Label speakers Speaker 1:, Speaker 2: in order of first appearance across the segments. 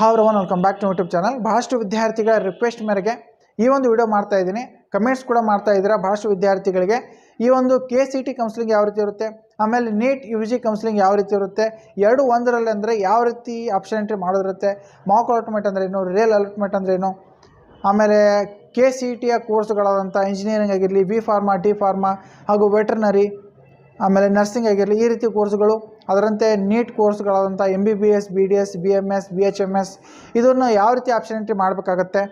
Speaker 1: ಹಾವ್ರ one welcome back to YouTube channel ಭಾಳಷ್ಟು ವಿದ್ಯಾರ್ಥಿಗಳ request ಮೇರೆಗೆ ಈ ಒಂದು ವಿಡಿಯೋ ಮಾಡ್ತಾ ಇದ್ದೀನಿ. ಕಮೆಂಟ್ಸ್ ಕೂಡ ಮಾಡ್ತಾ ಇದ್ದೀರಾ. ಭಾಳಷ್ಟು ವಿದ್ಯಾರ್ಥಿಗಳಿಗೆ ಈ ಒಂದು ಕೆ ಸಿ ಟಿ ಕೌನ್ಸಿಲಿಂಗ್ ಯಾವ ರೀತಿ ಇರುತ್ತೆ, ಆಮೇಲೆ ನೀಟ್ ಯು ಜಿ ಕೌನ್ಸಿಲಿಂಗ್ ಯಾವ ರೀತಿ ಇರುತ್ತೆ, ಎರಡು ಒಂದರಲ್ಲಿ ಅಂದರೆ ಯಾವ ರೀತಿ ಆಪ್ಷನ್ ಎಂಟ್ರಿ ಮಾಡೋದಿರುತ್ತೆ ಮಾಕ್ ಅಲಾಟ್ಮೆಂಟ್ ಅಂದರೆ ಏನು ರಿಯಲ್ ಅಲಾಟ್ಮೆಂಟ್ ಅಂದರೆ ಏನು, ಆಮೇಲೆ ಕೆ ಸಿ ಟಿಯ ಕೋರ್ಸ್ಗಳಾದಂಥ ಇಂಜಿನಿಯರಿಂಗ್ ಆಗಿರಲಿ ಬಿ ಫಾರ್ಮಾ ಟಿ ಫಾರ್ಮಾ ಹಾಗೂ ವೆಟರ್ನರಿ ಆಮೇಲೆ ನರ್ಸಿಂಗ್ ಆಗಿರಲಿ ಈ ರೀತಿ ಕೋರ್ಸ್ಗಳು ಅದರಂತೆ NEET ಕೋರ್ಸ್ಗಳಾದಂಥ M B B S B D S B M S B H M S ಇದನ್ನು ಯಾವ ರೀತಿ ಆಪ್ಷನ್ ಎಂಟ್ರಿ ಮಾಡಬೇಕಾಗತ್ತೆ?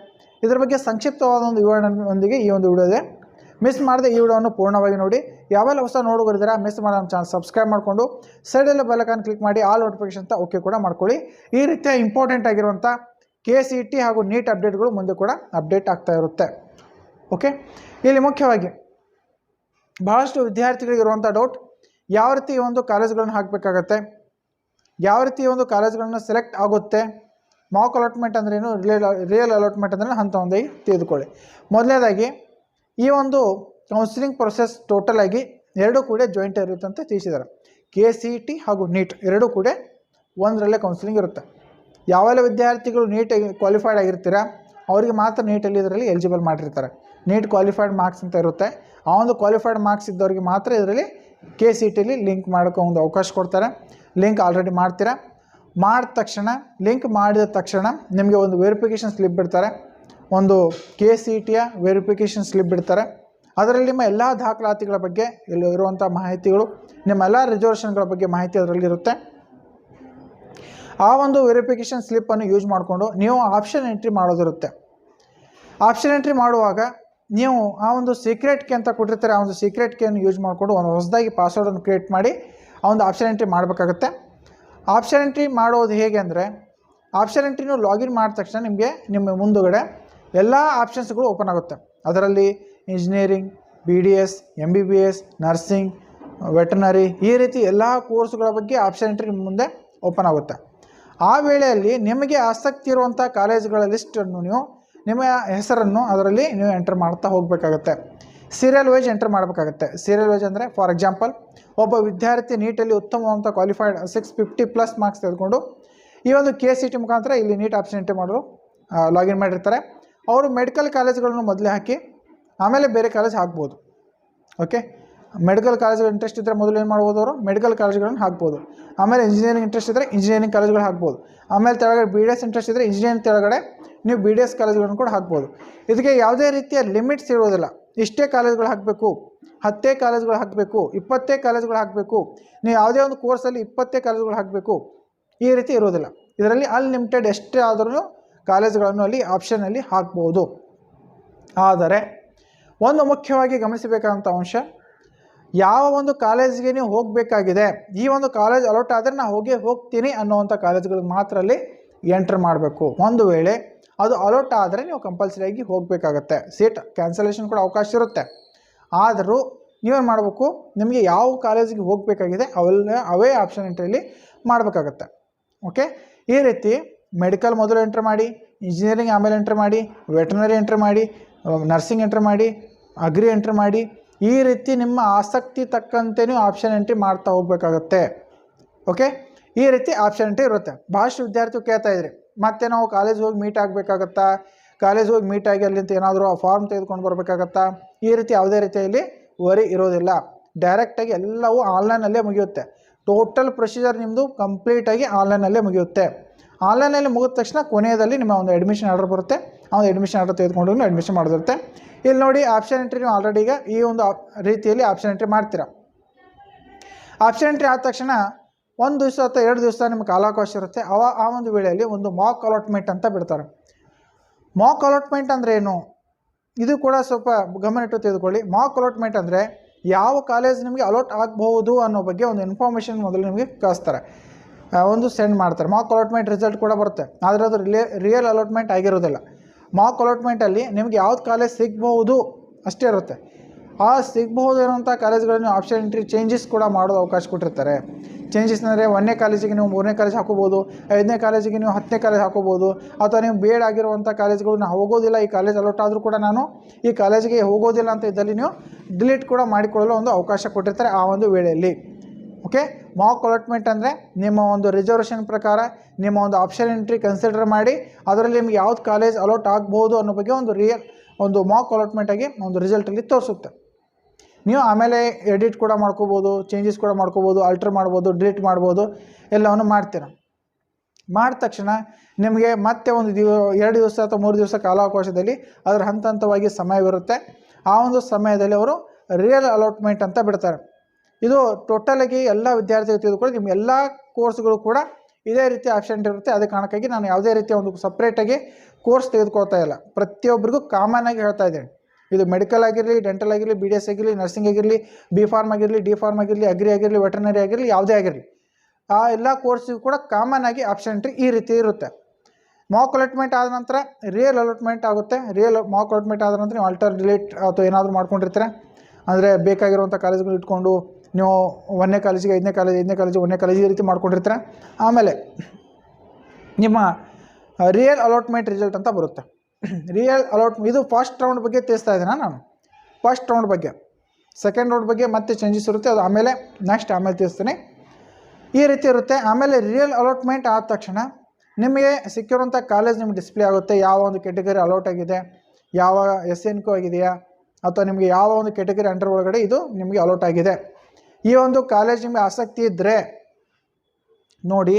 Speaker 1: ಇದರ ಬಗ್ಗೆ ಸಂಕ್ಷಿಪ್ತವಾದ ಒಂದು ವಿವರಣೆಯೊಂದಿಗೆ ಈ ಒಂದು ವಿಡಿಯೋ ಇದೆ ಮಿಸ್ ಮಾಡದೆ ಈ ವಿಡಿಯೋವನ್ನು ಪೂರ್ಣವಾಗಿ ನೋಡಿ. ಯಾವೆಲ್ಲ ಹೊಸ ನೋಡುಗರಿದ್ದೀರಾ ಮಿಸ್ ಮಾಡೋ ನಮ್ಮ ಚಾನಲ್ ಸಬ್ಸ್ಕ್ರೈಬ್ ಮಾಡಿಕೊಂಡು ಸೈಡಲ್ಲೇ ಬೆಲಕಾನ್ ಕ್ಲಿಕ್ ಮಾಡಿ ಆಲ್ ನೋಟಿಫಿಕೇಶನ್ ಅಂತ ಓಕೆ ಕೂಡ ಮಾಡ್ಕೊಳ್ಳಿ. ಈ ರೀತಿಯ ಇಂಪಾರ್ಟೆಂಟ್ ಆಗಿರುವಂಥ ಕೆ ಸಿ ಟಿ ಹಾಗೂ ನೀಟ್ ಅಪ್ಡೇಟ್ಗಳು ಮುಂದೆ ಕೂಡ ಅಪ್ಡೇಟ್ ಆಗ್ತಾ ಇರುತ್ತೆ. ಓಕೆ ಇಲ್ಲಿ ಮುಖ್ಯವಾಗಿ ಬಹಳಷ್ಟು ವಿದ್ಯಾರ್ಥಿಗಳಿಗಿರುವಂಥ ಡೌಟ್ ಯಾವ ರೀತಿ ಒಂದು ಕಾಲೇಜ್ಗಳನ್ನು ಹಾಕಬೇಕಾಗತ್ತೆ? ಯಾವ ರೀತಿ ಒಂದು ಕಾಲೇಜ್ಗಳನ್ನು ಸೆಲೆಕ್ಟ್ ಆಗುತ್ತೆ? ಮಾಕ್ ಅಲಾಟ್ಮೆಂಟ್ ಅಂದ್ರೇನು ರಿಯಲ್ ರಿಯಲ್ ಅಲಾಟ್ಮೆಂಟ್ ಅಂದ್ರೆ ಹಂತ ಒಂದೈ ತಿಳಿದುಕೊಳ್ಳಿ ಮೊದಲನೇದಾಗಿ, ಈ ಒಂದು ಕೌನ್ಸಿಲಿಂಗ್ ಪ್ರೊಸೆಸ್ ಟೋಟಲ್ ಆಗಿ ಎರಡೂ ಕೂಡ ಜಾಯಿಂಟ್ ಇರುತ್ತೆ ಅಂತ ತಿಳಿಸಿದ್ದಾರೆ. ಕೆ ಸಿ ಟಿ ಹಾಗೂ ನೀಟ್ ಎರಡೂ ಕೂಡ ಒಂದರಲ್ಲೇ ಕೌನ್ಸಿಲಿಂಗ್ ಇರುತ್ತೆ. ಯಾವೆಲ್ಲ ವಿದ್ಯಾರ್ಥಿಗಳು ನೀಟ್ ಕ್ವಾಲಿಫೈಡ್ ಆಗಿರ್ತೀರಾ, ಅವರಿಗೆ ಮಾತ್ರ ನೀಟಲ್ಲಿ ಇದರಲ್ಲಿ ಎಲಿಜಿಬಲ್ ಮಾಡಿರ್ತಾರೆ. ನೀಟ್ ಕ್ವಾಲಿಫೈಡ್ ಮಾರ್ಕ್ಸ್ ಅಂತ ಇರುತ್ತೆ. ಆ ಒಂದು ಕ್ವಾಲಿಫೈಡ್ ಮಾರ್ಕ್ಸ್ ಇದ್ದವರಿಗೆ ಮಾತ್ರ ಇದರಲ್ಲಿ ಕೆ ಸಿ ಟಿಲಿ ಲಿಂಕ್ ಮಾಡೋಕ್ಕೆ ಒಂದು ಅವಕಾಶ ಕೊಡ್ತಾರೆ. ಲಿಂಕ್ ಆಲ್ರೆಡಿ ಮಾಡ್ತೀರಾ? ಮಾಡಿದ ತಕ್ಷಣ ಲಿಂಕ್ ಮಾಡಿದ ತಕ್ಷಣ ನಿಮಗೆ ಒಂದು ವೆರಿಫಿಕೇಷನ್ ಸ್ಲಿಪ್ ಬಿಡ್ತಾರೆ. ಒಂದು ಕೆ ಸಿ ಟಿಯ ವೆರಿಫಿಕೇಷನ್ ಸ್ಲಿಪ್ ಬಿಡ್ತಾರೆ. ಅದರಲ್ಲಿ ನಿಮ್ಮ ಎಲ್ಲ ದಾಖಲಾತಿಗಳ ಬಗ್ಗೆ ಇಲ್ಲಿ ಇರುವಂಥ ಮಾಹಿತಿಗಳು ನಿಮ್ಮ ಎಲ್ಲ ರಿಸರ್ವೇಷನ್ಗಳ ಬಗ್ಗೆ ಮಾಹಿತಿ ಅದರಲ್ಲಿರುತ್ತೆ ಆ ಒಂದು ವೆರಿಫಿಕೇಷನ್ ಸ್ಲಿಪ್ಪನ್ನು ಯೂಸ್ ಮಾಡಿಕೊಂಡು ನೀವು ಆಪ್ಷನ್ ಎಂಟ್ರಿ ಮಾಡೋದಿರುತ್ತೆ. ಆಪ್ಷನ್ ಎಂಟ್ರಿ ಮಾಡುವಾಗ ನೀವು ಆ ಒಂದು ಸೀಕ್ರೆಟ್ ಕೀ ಅಂತ ಕೊಟ್ಟಿರ್ತಾರೆ, ಆ ಒಂದು ಸೀಕ್ರೆಟ್ ಕೀಯನ್ನು ಯೂಸ್ ಮಾಡಿಕೊಂಡು ಒಂದು ಹೊಸದಾಗಿ ಪಾಸ್ವರ್ಡನ್ನು ಕ್ರಿಯೇಟ್ ಮಾಡಿ, ಆ ಒಂದು ಆಪ್ಷನ್ ಎಂಟ್ರಿ ಮಾಡಬೇಕಾಗುತ್ತೆ. ಆಪ್ಷನ್ ಎಂಟ್ರಿ ಮಾಡೋದು ಹೇಗೆ ಅಂದರೆ ಆಪ್ಷನ್ ಎಂಟ್ರಿನೂ ಲಾಗಿನ್ ಮಾಡಿದ ತಕ್ಷಣ ನಿಮಗೆ ನಿಮ್ಮ ಮುಂದುಗಡೆ ಎಲ್ಲ ಆಪ್ಷನ್ಸ್ಗಳು ಓಪನ್ ಆಗುತ್ತೆ. ಅದರಲ್ಲಿ engineering B D S M B B S nursing veterinary ಈ ರೀತಿ ಎಲ್ಲ ಕೋರ್ಸ್ಗಳ ಬಗ್ಗೆ ಆಪ್ಷನ್ ಎಂಟ್ರಿ ನಿಮ್ಮ ಮುಂದೆ ಓಪನ್ ಆಗುತ್ತೆ. ಆ ವೇಳೆಯಲ್ಲಿ ನಿಮಗೆ ಆಸಕ್ತಿ ಇರುವಂಥ ಕಾಲೇಜ್ಗಳ ಲಿಸ್ಟನ್ನು ನೀವು ನಿಮ್ಮ ಹೆಸರನ್ನು ಅದರಲ್ಲಿ ನೀವು ಎಂಟರ್ ಮಾಡ್ತಾ ಹೋಗಬೇಕಾಗತ್ತೆ. ಸೀರಿಯಲ್ ವೈಸ್ ಎಂಟರ್ ಮಾಡಬೇಕಾಗತ್ತೆ. ಸೀರಿಯಲ್ ವೈಸ್ ಅಂದರೆ ಫಾರ್ ಎಕ್ಸಾಂಪಲ್ ಒಬ್ಬ ವಿದ್ಯಾರ್ಥಿ ನೀಟಲ್ಲಿ ಉತ್ತಮವಾದಂಥ qualified six fifty plus marks ತೆಗೆದುಕೊಂಡು ಈ ಒಂದು ಕೆ ಸಿ ಟಿ ಮುಖಾಂತರ ಇಲ್ಲಿ ನೀಟ್ ಆಪ್ಷನ್ ಎಂಟ್ರಿ ಮಾಡಲು ಲಾಗಿನ್ ಮಾಡಿರ್ತಾರೆ. ಅವರು ಮೆಡಿಕಲ್ ಕಾಲೇಜ್ಗಳನ್ನು ಮೊದಲೇ ಹಾಕಿ, ಆಮೇಲೆ ಬೇರೆ ಕಾಲೇಜ್ ಹಾಕ್ಬೋದು. ಓಕೆ ಮೆಡಿಕಲ್ ಕಾಲೇಜ್ಗಳು ಇಂಟ್ರೆಸ್ಟ್ ಇದ್ದರೆ ಮೊದಲು ಏನು ಮಾಡ್ಬೋದು ಅವರು ಮೆಡಿಕಲ್ ಕಾಲೇಜ್ಗಳನ್ನು ಹಾಕ್ಬೋದು. ಆಮೇಲೆ ಇಂಜಿನಿಯರಿಂಗ್ ಇಂಟ್ರೆಸ್ಟ್ ಇದ್ದರೆ ಇಂಜಿನಿಯರಿಂಗ್ ಕಾಲೇಜ್ಗಳು ಹಾಕ್ಬೋದು. ಆಮೇಲೆ ತೆಳಗಡೆ ಬಿ ಡಿ ಎಸ್ ಇಂಟ್ರೆಸ್ಟ್ ಇದ್ದರೆ ಇಂಜಿನಿಯರಿಂಗ್ ತೆಳಗಡೆ ನೀವು ಬಿ ಡಿ ಎಸ್ ಕಾಲೇಜ್ಗಳನ್ನು ಕೂಡ ಹಾಕ್ಬೋದು. ಇದಕ್ಕೆ ಯಾವುದೇ ರೀತಿಯ ಲಿಮಿಟ್ಸ್ ಇರೋದಿಲ್ಲ. ಇಷ್ಟೇ ಕಾಲೇಜ್ಗಳು ಹಾಕಬೇಕು, ಹತ್ತೇ ಕಾಲೇಜ್ಗಳು ಹಾಕಬೇಕು, ಇಪ್ಪತ್ತೇ ಕಾಲೇಜ್ಗಳು ಹಾಕಬೇಕು, ನೀವು ಯಾವುದೇ ಒಂದು ಕೋರ್ಸಲ್ಲಿ ಇಪ್ಪತ್ತೇ ಕಾಲೇಜ್ಗಳು ಹಾಕಬೇಕು, ಈ ರೀತಿ ಇರೋದಿಲ್ಲ. ಇದರಲ್ಲಿ ಅನ್ಲಿಮಿಟೆಡ್ ಎಷ್ಟೇ ಆದರೂ ಕಾಲೇಜ್ಗಳನ್ನು ಅಲ್ಲಿ ಆಪ್ಷನಲ್ಲಿ ಹಾಕ್ಬೋದು. ಆದರೆ, ಒಂದು ಮುಖ್ಯವಾಗಿ ಗಮನಿಸಬೇಕಾದಂಥ ಅಂಶ ಯಾವ ಒಂದು ಕಾಲೇಜಿಗೆ ನೀವು ಹೋಗಬೇಕಾಗಿದೆ, ಈ ಒಂದು ಕಾಲೇಜ್ ಅಲೌಟ್ ಆದರೆ ನಾನು ಹೋಗೇ ಹೋಗ್ತೀನಿ ಅನ್ನೋವಂಥ ಕಾಲೇಜ್ಗಳಿಗೆ ಮಾತ್ರ ಅಲ್ಲಿ ಎಂಟ್ರ್ ಮಾಡಬೇಕು. ಒಂದು ವೇಳೆ ಅದು ಅಲೌಟ್ ಆದರೆ ನೀವು ಕಂಪಲ್ಸರಿಯಾಗಿ ಹೋಗಬೇಕಾಗತ್ತೆ. ಸೀಟ್ ಕ್ಯಾನ್ಸಲೇಷನ್ ಕೂಡ ಅವಕಾಶ ಇರುತ್ತೆ. ಆದರೂ ನೀವೇನು ಮಾಡಬೇಕು, ನಿಮಗೆ ಯಾವ ಕಾಲೇಜಿಗೆ ಹೋಗಬೇಕಾಗಿದೆ ಅವೆಲ್ಲ ಅವೇ ಆಪ್ಷನ್ ಎಂಟ್ರಿಯಲ್ಲಿ ಮಾಡಬೇಕಾಗತ್ತೆ. ಓಕೆ ಈ ರೀತಿ ಮೆಡಿಕಲ್ ಮೊದಲು ಎಂಟ್ರ್ ಮಾಡಿ ಇಂಜಿನಿಯರಿಂಗ್ ಆಮೇಲೆ ಎಂಟ್ರ್ ಮಾಡಿ ವೆಟರ್ನರಿ ಎಂಟ್ರ್ ಮಾಡಿ ನರ್ಸಿಂಗ್ ಎಂಟ್ರ್ ಮಾಡಿ ಅಗ್ರಿ ಎಂಟ್ರ್ ಮಾಡಿ ಈ ರೀತಿ ನಿಮ್ಮ ಆಸಕ್ತಿ ತಕ್ಕಂತೆ ಆಪ್ಷನ್ ಎಂಟ್ರಿ ಮಾಡ್ತಾ ಹೋಗಬೇಕಾಗತ್ತೆ. ಓಕೆ ಈ ರೀತಿ ಆಪ್ಷನ್ ಎಂಟ್ರಿ ಇರುತ್ತೆ. ಭಾಳಷ್ಟು ವಿದ್ಯಾರ್ಥಿಗಳು ಕೇಳ್ತಾ ಇದ್ರಿ. ಮತ್ತೆ ನಾವು ಕಾಲೇಜ್ ಹೋಗಿ ಮೀಟ್ ಆಗಬೇಕಾಗತ್ತಾ? ಕಾಲೇಜ್ ಹೋಗಿ ಮೀಟ್ ಆಗಿ ಅಲ್ಲಿಂದ ಏನಾದರೂ ಆ ಫಾರ್ಮ್ ತೆಗೆದುಕೊಂಡು ಬರಬೇಕಾಗತ್ತಾ? ಈ ರೀತಿ ಯಾವುದೇ ರೀತಿಯಲ್ಲಿ ವರಿ ಇರೋದಿಲ್ಲ. ಡೈರೆಕ್ಟಾಗಿ ಎಲ್ಲವೂ ಆನ್ಲೈನಲ್ಲೇ ಮುಗಿಯುತ್ತೆ. ಟೋಟಲ್ ಪ್ರೊಸೀಜರ್ ನಿಮ್ಮದು ಕಂಪ್ಲೀಟಾಗಿ ಆನ್ಲೈನಲ್ಲೇ ಮುಗಿಯುತ್ತೆ. ಆನ್ಲೈನಲ್ಲಿ ಮುಗಿದ ತಕ್ಷಣ ಕೊನೆಯಲ್ಲಿ ನಿಮ್ಮ ಒಂದು ಅಡ್ಮಿಷನ್ ಆರ್ಡರ್ ಬರುತ್ತೆ. ಒಂದು ಅಡ್ಮಿಷನ್ ಆರ್ಡರ್ ತೆಗೆದುಕೊಂಡು ಅಡ್ಮಿಷನ್ ಮಾಡೋದಿರುತ್ತೆ. ಇಲ್ಲಿ ನೋಡಿ ಆಪ್ಷನ್ ಎಂಟ್ರಿ ನೀವು ಆಲ್ರೆಡಿ ಈಗ ಈ ಒಂದು ರೀತಿಯಲ್ಲಿ ಆಪ್ಷನ್ ಎಂಟ್ರಿ ಮಾಡ್ತೀರ. ಆಪ್ಷನ್ ಎಂಟ್ರಿ ಆದ ತಕ್ಷಣ ಒಂದು ದಿವಸ ಅಥವಾ ಎರಡು ದಿವಸ ನಿಮ್ಗೆ ಕಾಲಾವಕಾಶ ಇರುತ್ತೆ. ಅವ ಆ ಒಂದು ವೇಳೆಯಲ್ಲಿ ಒಂದು ಮಾಕ್ ಅಲಾಟ್ಮೆಂಟ್ ಅಂತ ಬಿಡ್ತಾರೆ. ಮಾಕ್ ಅಲಾಟ್ಮೆಂಟ್ ಅಂದರೆ ಏನು? ಇದು ಕೂಡ ಸ್ವಲ್ಪ ಗಮನ ಇಟ್ಟು ತೆಗೆದುಕೊಳ್ಳಿ. ಮಾಕ್ ಅಲಾಟ್ಮೆಂಟ್ ಅಂದರೆ ಯಾವ ಕಾಲೇಜ್ ನಿಮಗೆ ಅಲಾಟ್ ಆಗಬಹುದು ಅನ್ನೋ ಬಗ್ಗೆ ಒಂದು ಇನ್ಫಾರ್ಮೇಷನ್ ಮೊದಲು ನಿಮಗೆ ಕಳಿಸ್ತಾರೆ. ಒಂದು ಸೆಂಡ್ ಮಾಡ್ತಾರೆ. ಮಾಕ್ ಅಲಾಟ್ಮೆಂಟ್ ರಿಸಲ್ಟ್ ಕೂಡ ಬರುತ್ತೆ. ಆದರೆ ಅದು ರಿಯಲ್ ಅಲಾಟ್ಮೆಂಟ್ ಆಗಿರೋದಿಲ್ಲ. ಮಾಕ್ ಅಲಾಟ್ಮೆಂಟಲ್ಲಿ ನಿಮ್ಗೆ ಯಾವ್ದು ಕಾಲೇಜ್ ಸಿಗಬಹುದು ಅಷ್ಟೇ ಇರುತ್ತೆ. ಆ ಸಿಗಬಹುದು ಇರುವಂಥ ಕಾಲೇಜ್ಗಳನ್ನು ಆಪ್ಷನ್ ಎಂಟ್ರಿ ಚೇಂಜಸ್ ಕೂಡ ಮಾಡೋದು ಅವಕಾಶ ಕೊಟ್ಟಿರ್ತಾರೆ. ಚೇಂಜಸ್ ಅಂದರೆ ಒಂದನೇ ಕಾಲೇಜಿಗೆ ನೀವು ಮೂರನೇ ಕಾಲೇಜ್ ಹಾಕೋಬೋದು ಐದನೇ ಕಾಲೇಜಿಗೆ ನೀವು ಹತ್ತನೇ ಕಾಲೇಜ್ ಹಾಕೋಬೋದು ಅಥವಾ ನೀವು ಬೇಡ ಆಗಿರುವಂಥ ಕಾಲೇಜ್ಗಳು ನಾನು ಹೋಗೋದಿಲ್ಲ, ಈ ಕಾಲೇಜ್ ಅಲೌಟ್ ಆದರೂ ಕೂಡ ನಾನು ಈ ಕಾಲೇಜಿಗೆ ಹೋಗೋದಿಲ್ಲ ಅಂತ ಇದ್ದಲ್ಲಿ ನೀವು ಡಿಲೀಟ್ ಕೂಡ ಮಾಡಿಕೊಳ್ಳಲು ಒಂದು ಅವಕಾಶ ಕೊಟ್ಟಿರ್ತಾರೆ ಆ ಒಂದು ವೇಳೆಯಲ್ಲಿ. ಓಕೆ ಮಾಕ್ ಅಲಾಟ್ಮೆಂಟ್ ಅಂದರೆ ನಿಮ್ಮ ಒಂದು ರಿಸರ್ವೇಷನ್ ಪ್ರಕಾರ ನಿಮ್ಮ ಒಂದು ಆಪ್ಷನ್ ಎಂಟ್ರಿ ಕನ್ಸಿಡರ್ ಮಾಡಿ, ಅದರಲ್ಲಿ ನಿಮ್ಗೆ ಯಾವ್ದು ಕಾಲೇಜ್ ಅಲಾಟ್ ಆಗ್ಬೋದು ಅನ್ನೋ ಬಗ್ಗೆ ಒಂದು ರಿಯಲ್ ಒಂದು ಮಾಕ್ ಅಲಾಟ್ಮೆಂಟಾಗಿ ಒಂದು ರಿಸಲ್ಟಲ್ಲಿ ತೋರಿಸುತ್ತೆ. ನೀವು ಆಮೇಲೆ ಎಡಿಟ್ ಕೂಡ ಮಾಡ್ಕೋಬೋದು ಚೇಂಜಸ್ ಕೂಡ ಮಾಡ್ಕೋಬೋದು ಅಲ್ಟ್ರ್ ಮಾಡ್ಬೋದು ಡಿಲೀಟ್ ಮಾಡ್ಬೋದು, ಎಲ್ಲವನ್ನು ಮಾಡ್ತೀರ. ಮಾಡಿದ ತಕ್ಷಣ ನಿಮಗೆ ಮತ್ತೆ ಒಂದು ದಿವ, ಎರಡು ದಿವಸ ಅಥವಾ ಮೂರು ದಿವಸ ಕಾಲಾವಕಾಶದಲ್ಲಿ ಅದರ ಹಂತ ಹಂತವಾಗಿ ಸಮಯವಿರುತ್ತೆ ಆ ಒಂದು ಸಮಯದಲ್ಲಿ ಅವರು ರಿಯಲ್ ಅಲಾಟ್ಮೆಂಟ್ ಅಂತ ಬಿಡ್ತಾರೆ. ಇದು ಟೋಟಲಾಗಿ ಎಲ್ಲ ವಿದ್ಯಾರ್ಥಿಗಳು ತಿಳಿದುಕೊಳ್ಳಿ ನಿಮ್ಮ ಎಲ್ಲ ಕೋರ್ಸ್ಗಳು ಕೂಡ ಇದೇ ರೀತಿ ಆಪ್ಷನ್ ಇರುತ್ತೆ. ಅದೇ ಕಾರಣಕ್ಕಾಗಿ ನಾನು ಯಾವುದೇ ರೀತಿಯ ಒಂದು ಸಪ್ರೇಟಾಗಿ ಕೋರ್ಸ್ ತೆಗೆದುಕೊಳ್ತಾ ಇಲ್ಲ. ಪ್ರತಿಯೊಬ್ಬರಿಗೂ ಕಾಮನ್ ಆಗಿ ಹೇಳ್ತಾ ಇದ್ದೇನೆ. ಇದು ಮೆಡಿಕಲ್ ಆಗಿರಲಿ ಡೆಂಟಲ್ ಆಗಿರಲಿ ಬಿ ಡಿ ಎಸ್ ಆಗಿರಲಿ ನರ್ಸಿಂಗ್ ಆಗಿರಲಿ ಬಿ ಫಾರ್ಮ್ ಆಗಿರಲಿ ಡಿ ಫಾರ್ಮ್ ಆಗಿರಲಿ ಅಗ್ರಿ ಆಗಿರಲಿ ವೆಟರ್ನರಿ ಆಗಿರಲಿ, ಯಾವುದೇ ಆಗಿರಲಿ, ಆ ಎಲ್ಲ ಕೋರ್ಸಿಗೂ ಕೂಡ ಕಾಮನ್ ಆಗಿ ಆಪ್ಷನ್ ಎಂಟ್ರಿ ಈ ರೀತಿ ಇರುತ್ತೆ. ಮಾಕ್ ಅಲಾಟ್ಮೆಂಟ್ ಆದ ನಂತರ ರಿಯಲ್ ಅಲಾಟ್ಮೆಂಟ್ ಆಗುತ್ತೆ. ರಿಯಲ್ ಮಾಕ್ ಅಲಾಟ್ಮೆಂಟ್ ಆದ ನಂತರ ನೀವು ಅಲ್ಟರ್ ಡಿಲೀಟ್ ಅಥವಾ ಏನಾದರೂ ಮಾಡ್ಕೊಂಡಿರ್ತೀರ. ಅಂದರೆ ಬೇಕಾಗಿರುವಂಥ ಕಾಲೇಜ್ಗಳು ಇಟ್ಕೊಂಡು ನೀವು ಒಂದನೇ ಕಾಲೇಜಿಗೆ, ಐದನೇ ಕಾಲೇಜ್, ಐದನೇ ಕಾಲೇಜಿಗೆ ಒಂದನೇ ಕಾಲೇಜ್ ಈ ರೀತಿ ಮಾಡ್ಕೊಂಡಿರ್ತೀರ. ಆಮೇಲೆ ನಿಮ್ಮ ರಿಯಲ್ ಅಲಾಟ್ಮೆಂಟ್ ರಿಸಲ್ಟ್ ಅಂತ ಬರುತ್ತೆ. ರಿಯಲ್ ಅಲಾಟ್ ಇದು ಫಸ್ಟ್ ರೌಂಡ್ ಬಗ್ಗೆ ತಿಳಿಸ್ತಾ ಇದ್ದೀನ ನಾನು. ಫಸ್ಟ್ ರೌಂಡ್ ಬಗ್ಗೆ. ಸೆಕೆಂಡ್ ರೌಂಡ್ ಬಗ್ಗೆ ಮತ್ತೆ ಚೇಂಜಸ್ ಇರುತ್ತೆ. ಅದು ಆಮೇಲೆ ನೆಕ್ಸ್ಟ್ ಆಮೇಲೆ ತಿಳಿಸ್ತೀನಿ. ಈ ರೀತಿ ಇರುತ್ತೆ. ಆಮೇಲೆ ರಿಯಲ್ ಅಲಾಟ್ಮೆಂಟ್ ಆದ ತಕ್ಷಣ ನಿಮಗೆ ಸಿಕ್ಕಿರುವಂಥ ಕಾಲೇಜ್ ನಿಮ್ಗೆ ಡಿಸ್ಪ್ಲೇ ಆಗುತ್ತೆ. ಯಾವ ಒಂದು ಕೆಟಗರಿ ಅಲಾಟ್ ಆಗಿದೆ, ಯಾವ ಎಸ್ ಎನ್ ಕೋ ಆಗಿದೆಯಾ, ಅಥವಾ ನಿಮಗೆ ಯಾವ ಒಂದು ಕೆಟಗರಿ ಅಂಡರ್ ಒಳಗಡೆ ಇದು ನಿಮಗೆ ಅಲಾಟ್ ಆಗಿದೆ. ಈ ಒಂದು ಕಾಲೇಜ್ ನಿಮಗೆ ಆಸಕ್ತಿ ಇದ್ದರೆ ನೋಡಿ,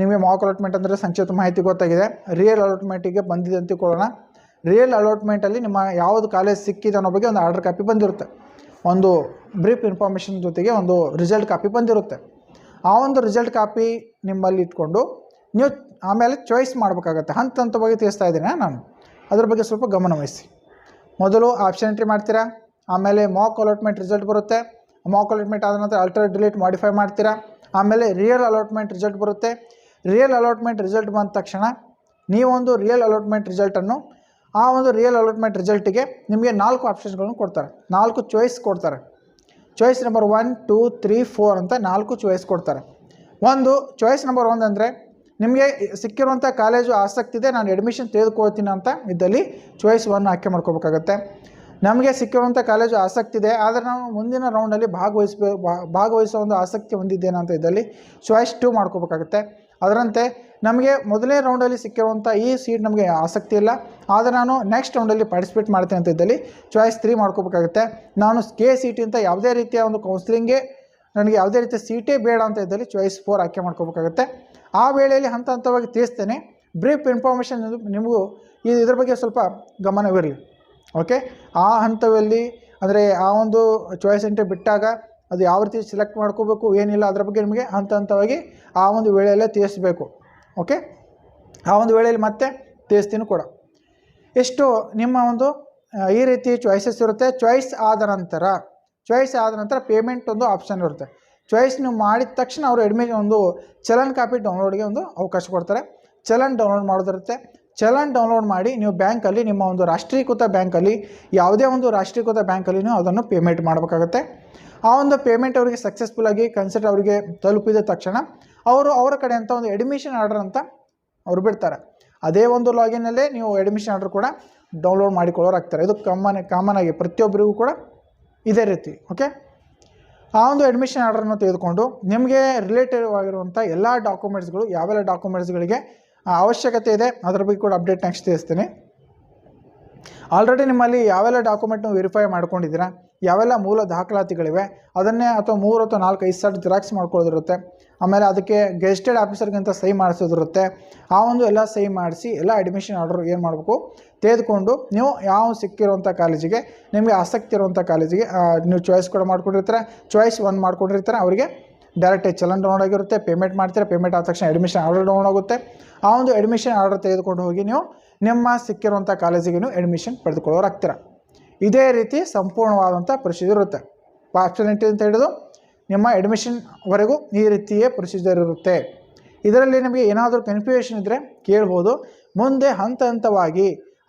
Speaker 1: ನಿಮಗೆ ಮಾಕ್ ಅಲಾಟ್ಮೆಂಟ್ ಅಂದರೆ ಸಂಕ್ಷಿಪ್ತ ಮಾಹಿತಿ ಗೊತ್ತಾಗಿದೆ. ರಿಯಲ್ ಅಲಾಟ್ಮೆಂಟಿಗೆ ಬಂದಿದೆ ಅಂತ ಕೊಡೋಣ ರಿಯಲ್ ಅಲಾಟ್ಮೆಂಟಲ್ಲಿ ನಿಮ್ಮ ಯಾವುದು ಕಾಲೇಜ್ ಸಿಕ್ಕಿದೆ ಅನ್ನೋ ಬಗ್ಗೆ ಒಂದು ಆರ್ಡರ್ ಕಾಪಿ ಬಂದಿರುತ್ತೆ. ಒಂದು ಬ್ರೀಫ್ ಇನ್ಫಾರ್ಮೇಷನ್ ಜೊತೆಗೆ ಒಂದು ರಿಸಲ್ಟ್ ಕಾಪಿ ಬಂದಿರುತ್ತೆ. ಆ ಒಂದು ರಿಸಲ್ಟ್ ಕಾಪಿ ನಿಮ್ಮಲ್ಲಿ ಇಟ್ಕೊಂಡು ನೀವು ಆಮೇಲೆ ಚಾಯ್ಸ್ ಮಾಡಬೇಕಾಗತ್ತೆ. ಹಂತ ಹಂತವಾಗಿ ತಿಳಿಸ್ತಾ ಇದ್ದೀನಿ ನಾನು. ಅದ್ರ ಬಗ್ಗೆ ಸ್ವಲ್ಪ ಗಮನವಹಿಸಿ ಮೊದಲು ಆಪ್ಷನ್ ಎಂಟ್ರಿ ಮಾಡ್ತೀರಾ? ಆಮೇಲೆ ಮಾಕ್ ಅಲಾಟ್ಮೆಂಟ್ ರಿಸಲ್ಟ್ ಬರುತ್ತೆ. ಮಾಕ್ ಅಲಾಟ್ಮೆಂಟ್ ಆದ ನಂತರ ಅಲ್ಟ್ರಾ ಡಿಲೀಟ್ ಮಾಡಿಫೈ ಮಾಡ್ತೀರಾ? ಆಮೇಲೆ ರಿಯಲ್ ಅಲಾಟ್ಮೆಂಟ್ ರಿಸಲ್ಟ್ ಬರುತ್ತೆ. ರಿಯಲ್ ಅಲಾಟ್ಮೆಂಟ್ ರಿಸಲ್ಟ್ ಬಂದ ತಕ್ಷಣ ನೀವೊಂದು ರಿಯಲ್ ಅಲಾಟ್ಮೆಂಟ್ ರಿಸಲ್ಟನ್ನು ಆ ಒಂದು ರಿಯಲ್ ಅಲಾಟ್ಮೆಂಟ್ ರಿಸಲ್ಟಿಗೆ ನಿಮಗೆ ನಾಲ್ಕು ಆಪ್ಷನ್ಸ್ಗಳನ್ನು ಕೊಡ್ತಾರೆ. ನಾಲ್ಕು ಚಾಯ್ಸ್ ಕೊಡ್ತಾರೆ. Choice number one two three four ಅಂತ ನಾಲ್ಕು ಚಾಯ್ಸ್ ಕೊಡ್ತಾರೆ. ಒಂದು ಚಾಯ್ಸ್ ನಂಬರ್ ಒಂದು ಅಂದರೆ ನಿಮಗೆ ಸಿಕ್ಕಿರುವಂಥ ಕಾಲೇಜು ಆಸಕ್ತಿ ಇದೆ, ನಾನು ಅಡ್ಮಿಷನ್ ತೆಗೆದುಕೊಳ್ತೀನಿ ಅಂತ ಇದ್ದಲ್ಲಿ ಚಾಯ್ಸ್ ಒನ್ ಆಯ್ಕೆ ಮಾಡ್ಕೋಬೇಕಾಗತ್ತೆ. ನಮಗೆ ಸಿಕ್ಕಿರುವಂಥ ಕಾಲೇಜು ಆಸಕ್ತಿ ಇದೆ, ಆದರೆ ನಾವು ಮುಂದಿನ ರೌಂಡಲ್ಲಿ ಭಾಗವಹಿಸ್ಬೇ, ಭಾ- ಭಾಗವಹಿಸೋ ಒಂದು ಆಸಕ್ತಿ ಹೊಂದಿದ್ದೇನೆ ಅಂತ ಇದರಲ್ಲಿ ಚಾಯ್ಸ್ ಟು ಮಾಡ್ಕೋಬೇಕಾಗುತ್ತೆ. ಅದರಂತೆ ನಮಗೆ ಮೊದಲನೇ ರೌಂಡಲ್ಲಿ ಸಿಕ್ಕಿರುವಂಥ ಈ ಸೀಟ್ ನಮಗೆ ಆಸಕ್ತಿ ಇಲ್ಲ, ಆದರೆ ನಾನು ನೆಕ್ಸ್ಟ್ ರೌಂಡಲ್ಲಿ ಪಾರ್ಟಿಸಿಪೇಟ್ ಮಾಡ್ತೇನೆ ಅಂತ ಇದ್ದಲ್ಲಿ ಚಾಯ್ಸ್ ತ್ರೀ ಮಾಡ್ಕೋಬೇಕಾಗುತ್ತೆ. ನಾನು ಕೆ ಸಿ ಟಿ ಅಂತ ಯಾವುದೇ ರೀತಿಯ ಒಂದು ಕೌನ್ಸಿಲಿಂಗೇ ನನಗೆ ಯಾವುದೇ ರೀತಿಯ ಸೀಟೇ ಬೇಡ ಅಂತ ಇದ್ದಲ್ಲಿ ಚಾಯ್ಸ್ ಫೋರ್ ಆಯ್ಕೆ ಮಾಡ್ಕೋಬೇಕಾಗುತ್ತೆ. ಆ ವೇಳೆಯಲ್ಲಿ ಹಂತ ಹಂತವಾಗಿ ತಿಳಿಸ್ತೇನೆ ಬ್ರೀಫ್ ಇನ್ಫಾರ್ಮೇಷನ್ ನಿಮಗೂ ಇದು ಇದ್ರ ಬಗ್ಗೆ ಸ್ವಲ್ಪ ಗಮನವಿರಲಿ. ಓಕೆ ಆ ಹಂತದಲ್ಲಿ ಅಂದರೆ ಆ ಒಂದು ಚಾಯ್ಸ್ ಎಂಟ್ರಿ ಬಿಟ್ಟಾಗ ಅದು ಯಾವ ರೀತಿ ಸೆಲೆಕ್ಟ್ ಮಾಡ್ಕೋಬೇಕು, ಏನಿಲ್ಲ ಅದರ ಬಗ್ಗೆ ನಿಮಗೆ ಹಂತ ಹಂತವಾಗಿ ಆ ಒಂದು ವೇಳೆಯಲ್ಲೇ ತಿಳಿಸ್ಬೇಕು. ಓಕೆ ಆ ಒಂದು ವೇಳೆಯಲ್ಲಿ ಮತ್ತೆ ತಿಳಿಸ್ತೀನಿ ಕೂಡ. ಎಷ್ಟು ನಿಮ್ಮ ಒಂದು ಈ ರೀತಿ ಚಾಯ್ಸಸ್ ಇರುತ್ತೆ. ಚಾಯ್ಸ್ ಆದ ನಂತರ ಚಾಯ್ಸ್ ಆದ ನಂತರ ಪೇಮೆಂಟ್ ಒಂದು ಆಪ್ಷನ್ ಇರುತ್ತೆ. ಚಾಯ್ಸ್ ನೀವು ಮಾಡಿದ ತಕ್ಷಣ ಅವರು ಎಡ್ಮಿಷನ್ ಒಂದು ಚಲನ್ ಕಾಪಿ ಡೌನ್ಲೋಡ್ಗೆ ಒಂದು ಅವಕಾಶ ಕೊಡ್ತಾರೆ. ಚಲನ್ ಡೌನ್ಲೋಡ್ ಮಾಡೋದಿರುತ್ತೆ. ಚಲನ್ ಡೌನ್ಲೋಡ್ ಮಾಡಿ ನೀವು ಬ್ಯಾಂಕಲ್ಲಿ ನಿಮ್ಮ ಒಂದು ರಾಷ್ಟ್ರೀಕೃತ ಬ್ಯಾಂಕಲ್ಲಿ ಯಾವುದೇ ಒಂದು ರಾಷ್ಟ್ರೀಕೃತ ಬ್ಯಾಂಕಲ್ಲಿ ನೀವು ಅದನ್ನು ಪೇಮೆಂಟ್ ಮಾಡಬೇಕಾಗುತ್ತೆ. ಆ ಒಂದು ಪೇಮೆಂಟ್ ಅವರಿಗೆ ಸಕ್ಸಸ್ಫುಲ್ ಆಗಿ ಕನ್ಸಲ್ಟ್ ಅವರಿಗೆ ತಲುಪಿದ ತಕ್ಷಣ ಅವರು ಅವರ ಕಡೆ ಅಂತ ಒಂದು ಅಡ್ಮಿಷನ್ ಆರ್ಡರ್ ಅಂತ ಅವ್ರು ಬಿಡ್ತಾರೆ. ಅದೇ ಒಂದು ಲಾಗಿನಲ್ಲೇ ನೀವು ಅಡ್ಮಿಷನ್ ಆರ್ಡರ್ ಕೂಡ ಡೌನ್ಲೋಡ್ ಮಾಡಿಕೊಳ್ಳೋರಾಗ್ತಾರೆ ಇದು ಕಾಮನ್ ಕಾಮನ್ ಆಗಿ ಪ್ರತಿಯೊಬ್ಬರಿಗೂ ಕೂಡ ಇದೇ ರೀತಿ ಓಕೆ ಆ ಒಂದು ಅಡ್ಮಿಷನ್ ಆರ್ಡರನ್ನು ತೆಗೆದುಕೊಂಡು ನಿಮಗೆ ರಿಲೇಟೆಡ್ ಆಗಿರುವಂಥ ಎಲ್ಲ ಡಾಕ್ಯುಮೆಂಟ್ಸ್ಗಳು ಯಾವೆಲ್ಲ ಡಾಕ್ಯುಮೆಂಟ್ಸ್ಗಳಿಗೆ ಅವಶ್ಯಕತೆ ಇದೆ. ಅದರ ಬಗ್ಗೆ ಕೂಡ ಅಪ್ಡೇಟ್ ನೆಕ್ಸ್ಟ್ ತಿಳಿಸ್ತೀನಿ. ಆಲ್ರೆಡಿ ನಿಮ್ಮಲ್ಲಿ ಯಾವೆಲ್ಲ ಡಾಕ್ಯುಮೆಂಟ್ನ ವೆರಿಫೈ ಮಾಡ್ಕೊಂಡಿದ್ದೀರಾ? ಯಾವೆಲ್ಲ ಮೂಲ ದಾಖಲಾತಿಗಳಿವೆ? ಅದನ್ನೇ ಅಥವಾ ಮೂರು ಅಥವಾ ನಾಲ್ಕು, ಐದು ಸರ್ಟ್ ಜೆರಾಕ್ಸ್ ಮಾಡ್ಕೊಳ್ಳೋದಿರುತ್ತೆ. ಆಮೇಲೆ ಅದಕ್ಕೆ ಗೆಸ್ಟೆಡ್ ಆಫೀಸರ್ಗಿಂತ ಸಹಿ ಮಾಡಿಸೋದಿರುತ್ತೆ. ಆ ಒಂದು ಎಲ್ಲ ಸಹಿ ಮಾಡಿಸಿ, ಎಲ್ಲ ಅಡ್ಮಿಷನ್ ಆರ್ಡರ್ ಏನು ಮಾಡಬೇಕು? ತೆಗೆದುಕೊಂಡು ನೀವು ಯಾವ ಸಿಕ್ಕಿರುವಂಥ ಕಾಲೇಜಿಗೆ ನಿಮಗೆ ಆಸಕ್ತಿ ಇರುವಂಥ ಕಾಲೇಜಿಗೆ ನೀವು ಚಾಯ್ಸ್ ಕೂಡ ಮಾಡ್ಕೊಂಡಿರ್ತಾರೆ. ಚಾಯ್ಸ್ ಒನ್ ಮಾಡ್ಕೊಂಡಿರ್ತಾರೆ. ಅವರಿಗೆ ಡೈರೆಕ್ಟ್ ಚಲನ್ ಡೌನ್ ಆಗಿರುತ್ತೆ. ಪೇಮೆಂಟ್ ಮಾಡ್ತೀರಾ. ಪೇಮೆಂಟ್ ಆದ ತಕ್ಷಣ ಅಡ್ಮಿಷನ್ ಆರ್ಡರ್ ಡೌನ್ ಆಗುತ್ತೆ. ಆ ಒಂದು ಅಡ್ಮಿಷನ್ ಆರ್ಡರ್ ತೆಗೆದುಕೊಂಡು ಹೋಗಿ ನೀವು ನಿಮ್ಮ ಸಿಕ್ಕಿರುವಂಥ ಕಾಲೇಜಿಗೆ ನೀವು ಅಡ್ಮಿಷನ್ ಪಡೆದುಕೊಳ್ಳೋರಾಗ್ತೀರ ಇದೇ ರೀತಿ ಸಂಪೂರ್ಣವಾದಂಥ ಪ್ರೊಸೀಜರ್ ಇರುತ್ತೆ. ಎಂಟ್ರಿ ಅಂತ ಹಿಡಿದು ನಿಮ್ಮ ಅಡ್ಮಿಷನ್ವರೆಗೂ ಈ ರೀತಿಯೇ ಪ್ರೊಸೀಜರ್ ಇರುತ್ತೆ. ಇದರಲ್ಲಿ ನಿಮಗೆ ಏನಾದರೂ ಕನ್ಫ್ಯೂಷನ್ ಇದ್ದರೆ ಕೇಳ್ಬೋದು. ಮುಂದೆ ಹಂತ ಹಂತವಾಗಿ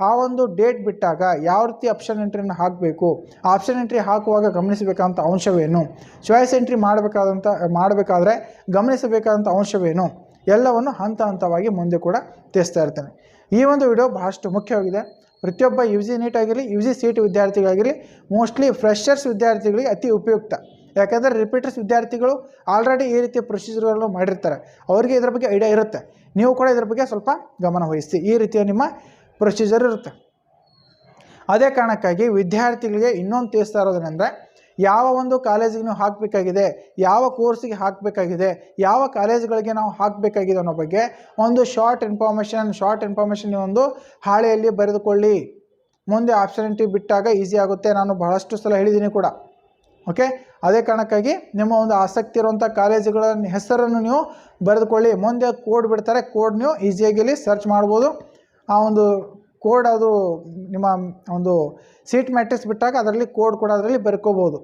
Speaker 1: ಆ ಒಂದು ಡೇಟ್ ಬಿಟ್ಟಾಗ ಯಾವ ರೀತಿ ಆಪ್ಷನ್ ಎಂಟ್ರಿನ ಹಾಕಬೇಕು ಆಪ್ಷನ್ ಎಂಟ್ರಿ ಹಾಕುವಾಗ ಗಮನಿಸಬೇಕಾದಂಥ ಅಂಶವೇನು ಚಾಯ್ಸ್ ಎಂಟ್ರಿ ಮಾಡಬೇಕಾದಂಥ, ಮಾಡಬೇಕಾದ್ರೆ ಗಮನಿಸಬೇಕಾದಂಥ ಅಂಶವೇನು ಎಲ್ಲವನ್ನು ಹಂತ ಹಂತವಾಗಿ ಮುಂದೆ ಕೂಡ ತಿಳಿಸ್ತಾ ಇರ್ತೇನೆ. ಈ ಒಂದು ವಿಡಿಯೋ ಬಹಳಷ್ಟು ಮುಖ್ಯವಾಗಿದೆ. ಪ್ರತಿಯೊಬ್ಬ ಯು ಜಿ ನೀಟ್ ಆಗಿರಲಿ ಯು ಜಿ ಸಿ ಟಿ ವಿದ್ಯಾರ್ಥಿಗಳಾಗಿರಲಿ ಮೋಸ್ಟ್ಲಿ ಫ್ರೆಷರ್ಸ್ ವಿದ್ಯಾರ್ಥಿಗಳಿಗೆ ಅತಿ ಉಪಯುಕ್ತ. ಯಾಕಂದರೆ ರಿಪೀಟರ್ಸ್ ವಿದ್ಯಾರ್ಥಿಗಳು ಆಲ್ರೆಡಿ ಈ ರೀತಿಯ ಪ್ರೊಸೀಜರ್ಗಳನ್ನು ಮಾಡಿರ್ತಾರೆ. ಅವರಿಗೆ ಇದರ ಬಗ್ಗೆ ಐಡಿಯಾ ಇರುತ್ತೆ. ನೀವು ಕೂಡ ಇದ್ರ ಬಗ್ಗೆ ಸ್ವಲ್ಪ ಗಮನ ವಹಿಸಿ. ಈ ರೀತಿಯ ನಿಮ್ಮ ಪ್ರೊಸೀಜರ್ ಇರುತ್ತೆ. ಅದೇ ಕಾರಣಕ್ಕಾಗಿ ವಿದ್ಯಾರ್ಥಿಗಳಿಗೆ ಇನ್ನೊಂದು ತಿಳಿಸ್ತಾ ಇರೋದೇನೆಂದರೆ ಯಾವ ಒಂದು ಕಾಲೇಜಿಗೆ ನೀವು ಹಾಕಬೇಕಾಗಿದೆ, ಯಾವ ಕೋರ್ಸಿಗೆ ಹಾಕಬೇಕಾಗಿದೆ, ಯಾವ ಕಾಲೇಜುಗಳಿಗೆ ನಾವು ಹಾಕಬೇಕಾಗಿದೆ ಅನ್ನೋ ಬಗ್ಗೆ ಒಂದು ಶಾರ್ಟ್ ಇನ್ಫಾರ್ಮೇಷನ್ ಶಾರ್ಟ್ ಇನ್ಫಾರ್ಮೇಷನ್ ಒಂದು ಹಾಳೆಯಲ್ಲಿ ಬರೆದುಕೊಳ್ಳಿ. ಮುಂದೆ ಆಪ್ಷನಿಟಿ ಬಿಟ್ಟಾಗ ಈಸಿ ಆಗುತ್ತೆ. ನಾನು ಬಹಳಷ್ಟು ಸಲ ಹೇಳಿದ್ದೀನಿ ಕೂಡ. ಓಕೆ ಅದೇ ಕಾರಣಕ್ಕಾಗಿ ನಿಮ್ಮ ಒಂದು ಆಸಕ್ತಿ ಇರುವಂಥ ಕಾಲೇಜುಗಳ ಹೆಸರನ್ನು ನೀವು ಬರೆದುಕೊಳ್ಳಿ. ಮುಂದೆ ಕೋಡ್ ಬಿಡ್ತಾರೆ ಕೋಡ್ ನೀವು ಈಸಿಯಾಗಿ ಇಲ್ಲಿ ಸರ್ಚ್ ಮಾಡ್ಬೋದು. ಆ ಒಂದು ಕೋಡ್ ಅದು ನಿಮ್ಮ ಒಂದು ಸೀಟ್ ಮ್ಯಾಟ್ರಿಕ್ಸ್ ಬಿಟ್ಟಾಗ ಅದರಲ್ಲಿ ಕೋಡ್ ಕೂಡ ಅದರಲ್ಲಿ ಬರ್ಕೋಬೋದು.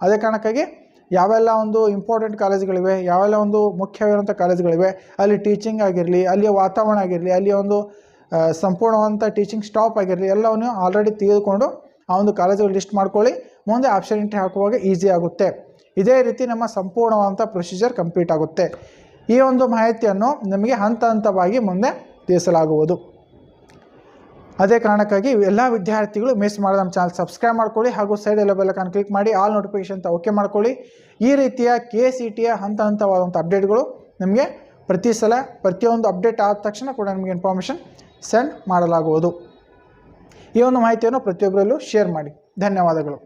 Speaker 1: ಅದೇ ಕಾರಣಕ್ಕಾಗಿ ಯಾವೆಲ್ಲ ಒಂದು ಇಂಪಾರ್ಟೆಂಟ್ ಕಾಲೇಜುಗಳಿವೆ, ಯಾವೆಲ್ಲ ಒಂದು ಮುಖ್ಯವಾಗಿರುವಂಥ ಕಾಲೇಜುಗಳಿವೆ, ಅಲ್ಲಿ ಟೀಚಿಂಗ್ ಆಗಿರಲಿ, ಅಲ್ಲಿಯ ವಾತಾವರಣ ಆಗಿರಲಿ, ಅಲ್ಲಿಯ ಒಂದು ಸಂಪೂರ್ಣವಂಥ ಟೀಚಿಂಗ್ ಸ್ಟಾಪ್ ಆಗಿರಲಿ, ಎಲ್ಲವನ್ನು ಆಲ್ರೆಡಿ ತೆಗೆದುಕೊಂಡು ಆ ಒಂದು ಕಾಲೇಜುಗಳು ಲಿಸ್ಟ್ ಮಾಡ್ಕೊಳ್ಳಿ. ಮುಂದೆ ಆಪ್ಷನ್ ಎಂಟ್ರಿ ಹಾಕುವಾಗ ಈಸಿ ಆಗುತ್ತೆ. ಇದೇ ರೀತಿ ನಮ್ಮ ಸಂಪೂರ್ಣವಾದಂಥ ಪ್ರೊಸೀಜರ್ ಕಂಪ್ಲೀಟ್ ಆಗುತ್ತೆ. ಈ ಒಂದು ಮಾಹಿತಿಯನ್ನು ನಮಗೆ ಹಂತ ಹಂತವಾಗಿ ಮುಂದೆ ತಿಳಿಸಲಾಗುವುದು. ಅದೇ ಕಾರಣಕ್ಕಾಗಿ ಎಲ್ಲ ವಿದ್ಯಾರ್ಥಿಗಳು ಮಿಸ್ ಮಾಡೋ ನಮ್ಮ ಚಾನಲ್ ಸಬ್ಸ್ಕ್ರೈಬ್ ಮಾಡ್ಕೊಳ್ಳಿ ಹಾಗೂ ಸೈಡ್ ಬೆಲ್ಲಕನ್ನು ಕ್ಲಿಕ್ ಮಾಡಿ ಆಲ್ ನೋಟಿಫಿಕೇಶನ್ ಅಂತ ಓಕೆ ಮಾಡ್ಕೊಳ್ಳಿ. ಈ ರೀತಿಯ ಕೆ ಸಿ ಟಿಯ ಹಂತ ಹಂತವಾದಂಥ ಅಪ್ಡೇಟ್ಗಳು ನಿಮಗೆ ಪ್ರತಿ ಸಲ ಪ್ರತಿಯೊಂದು ಅಪ್ಡೇಟ್ ಆದ ತಕ್ಷಣ ಕೂಡ ನಿಮಗೆ ಇನ್ಫಾರ್ಮೇಷನ್ ಸೆಂಡ್ ಮಾಡಲಾಗುವುದು. ಈ ಒಂದು ಮಾಹಿತಿಯನ್ನು ಪ್ರತಿಯೊಬ್ಬರಲ್ಲೂ ಶೇರ್ ಮಾಡಿ. ಧನ್ಯವಾದಗಳು.